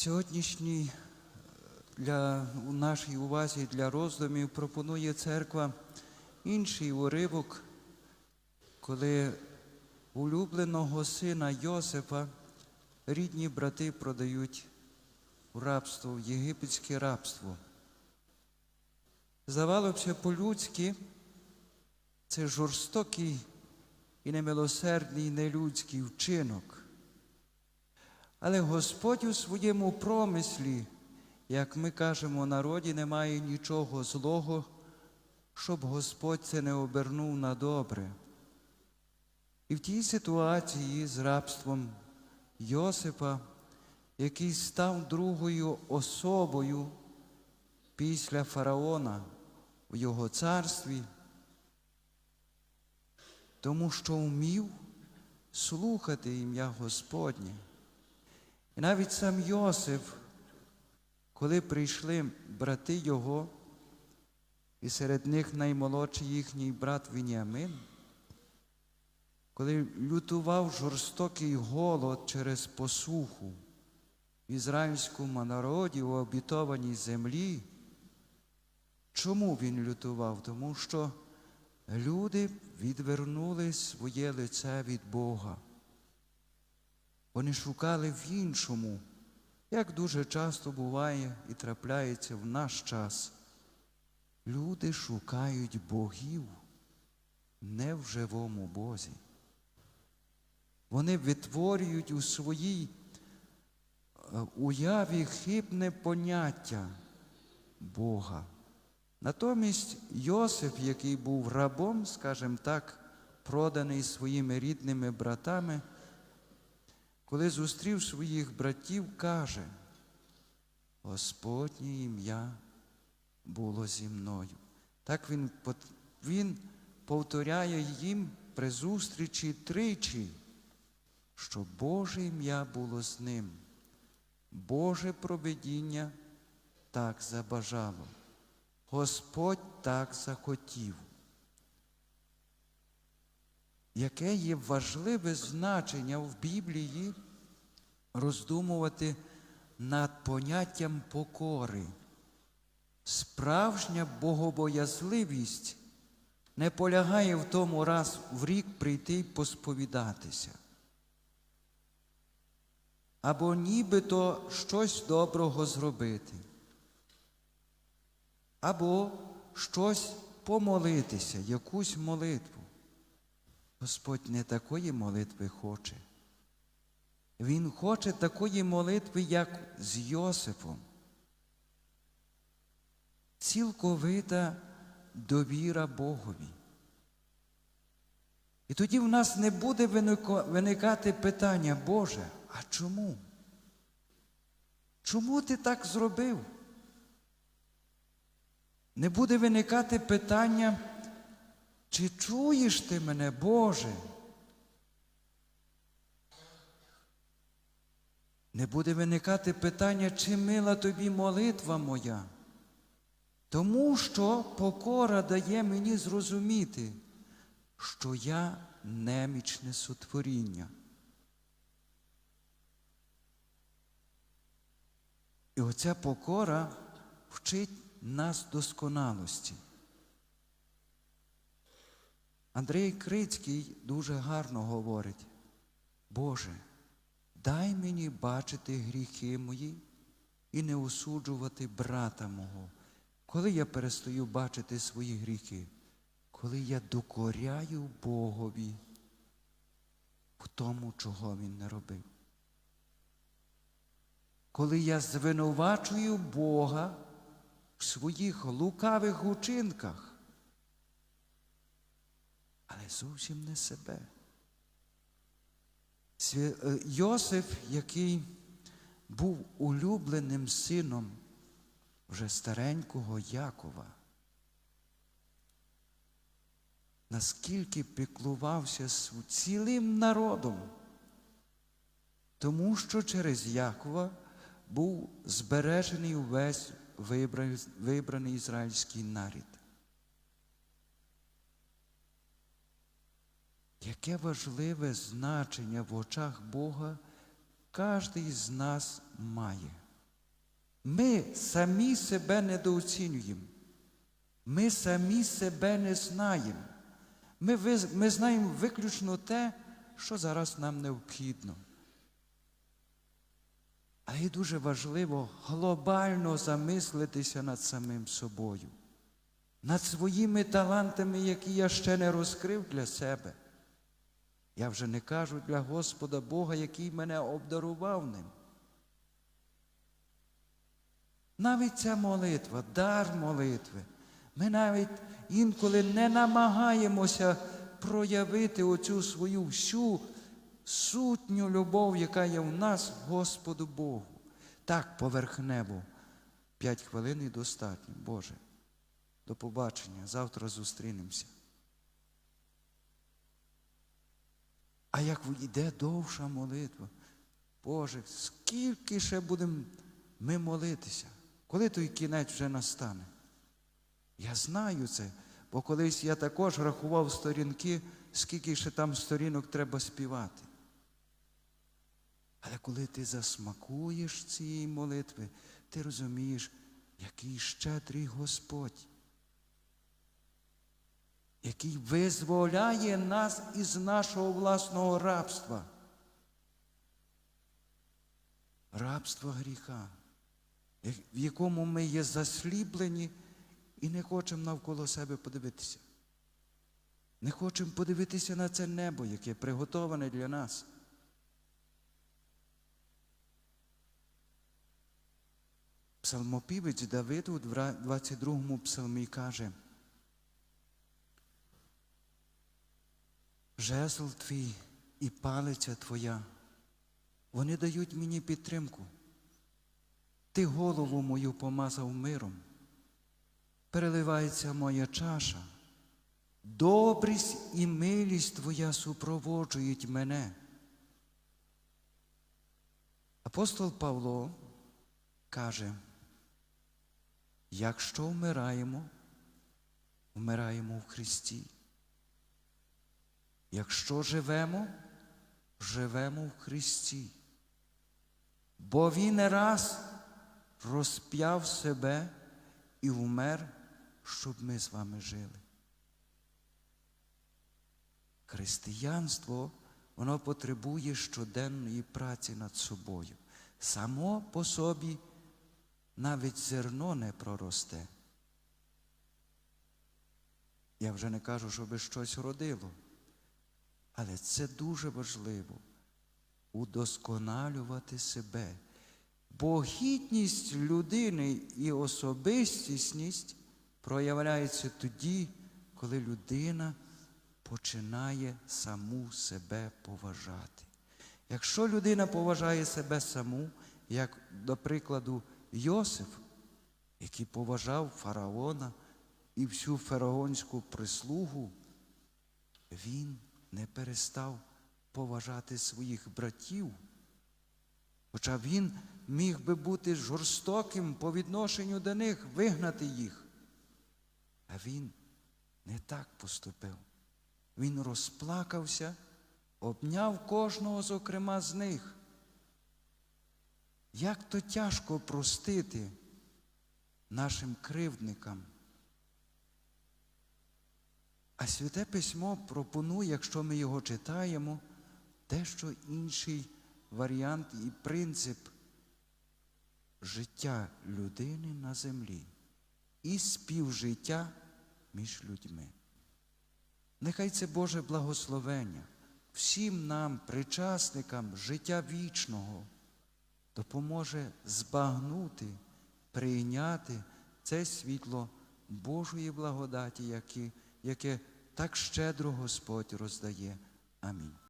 Сьогоднішній для, у нашій увазі для роздумів пропонує церква інший уривок, коли улюбленого сина Йосипа рідні брати продають у рабство, в єгипетське рабство. Здавалося по-людськи, це жорстокий і немилосердний нелюдський вчинок. Але Господь у своєму промислі, як ми кажемо, народі немає нічого злого, щоб Господь це не обернув на добре. І в тій ситуації з рабством Йосипа, який став другою особою після фараона у його царстві, тому що вмів слухати ім'я Господнє. І навіть сам Йосиф, коли прийшли брати його, і серед них наймолодший їхній брат Вініамин, коли лютував жорстокий голод через посуху в ізраїльському народі у обітованій землі, чому він лютував? Тому що люди відвернули своє лице від Бога. Вони шукали в іншому, як дуже часто буває і трапляється в наш час. Люди шукають богів не в живому Бозі. Вони витворюють у своїй е, уяві хибне поняття Бога. Натомість Йосиф, який був рабом, скажімо так, проданий своїми рідними братами, коли зустрів своїх братів, каже, Господнє ім'я було зі мною. Так він, він повторяє їм при зустрічі тричі, що Боже ім'я було з ним. Боже провидіння так забажало. Господь так захотів. Яке є важливе значення в Біблії роздумувати над поняттям покори. Справжня богобоязливість не полягає в тому раз в рік прийти й посповідатися. Або нібито щось доброго зробити, або щось помолитися, якусь молитву. Господь не такої молитви хоче. Він хоче такої молитви, як з Йосифом. Цілковита довіра Богові. І тоді в нас не буде виникати питання, Боже, а чому? Чому ти так зробив? Не буде виникати питання, чи чуєш ти мене, Боже? Не буде виникати питання, чи мила тобі молитва моя. Тому що покора дає мені зрозуміти, що я немічне сотворіння. І оця покора вчить нас досконалості. Андрій Крицький дуже гарно говорить, Боже, дай мені бачити гріхи мої і не осуджувати брата мого. Коли я перестаю бачити свої гріхи, коли я докоряю Богові в тому, чого Він не робив. Коли я звинувачую Бога в своїх лукавих учинках, але зовсім не себе. Е, Йосиф, який був улюбленим сином вже старенького Якова, наскільки піклувався цілим народом, тому що через Якова був збережений увесь вибраний ізраїльський нарід. Яке важливе значення в очах Бога кожен з нас має. Ми самі себе недооцінюємо. Ми самі себе не знаємо. Ми, ми знаємо виключно те, що зараз нам необхідно. Але і дуже важливо глобально замислитися над самим собою, над своїми талантами, які я ще не розкрив для себе. Я вже не кажу для Господа Бога, який мене обдарував ним. Навіть ця молитва, дар молитви. Ми навіть інколи не намагаємося проявити оцю свою всю сутню любов, яка є в нас Господу Богу. Так, поверхнево. П'ять хвилин і достатньо. Боже. До побачення. Завтра зустрінемося. А як йде довша молитва, Боже, скільки ще будемо ми молитися, коли той кінець вже настане? Я знаю це, бо колись я також рахував сторінки, скільки ще там сторінок треба співати. Але коли ти засмакуєш цієї молитви, ти розумієш, який щедрий Господь, який визволяє нас із нашого власного рабства. Рабства гріха, в якому ми є засліблені і не хочемо навколо себе подивитися. Не хочемо подивитися на це небо, яке приготоване для нас. Псалмопівець Давид у 22-му псалмі каже, Жезл твій і палиця твоя, вони дають мені підтримку. Ти голову мою помазав миром, переливається моя чаша, добрість і милість твоя супроводжують мене. Апостол Павло каже, якщо вмираємо, вмираємо в Христі. Якщо живемо, живемо в Христі. Бо Він не раз розп'яв себе і вмер, щоб ми з вами жили. Християнство, воно потребує щоденної праці над собою. Само по собі навіть зерно не проросте. Я вже не кажу, щоби щось родило. Але це дуже важливо удосконалювати себе. Бо гідність людини і особистісність проявляється тоді, коли людина починає саму себе поважати. Якщо людина поважає себе саму, як, до прикладу, Йосиф, який поважав фараона і всю фараонську прислугу, він не перестав поважати своїх братів. Хоча він міг би бути жорстоким по відношенню до них, вигнати їх. А він не так поступив. Він розплакався, обняв кожного, зокрема, з них. Як то тяжко простити нашим кривдникам. А Святе Письмо пропонує, якщо ми його читаємо, дещо інший варіант і принцип життя людини на землі і співжиття між людьми. Нехай це Боже благословення всім нам, причасникам життя вічного, допоможе збагнути, прийняти це світло Божої благодаті, яке, так щедро Господь роздає. Амінь.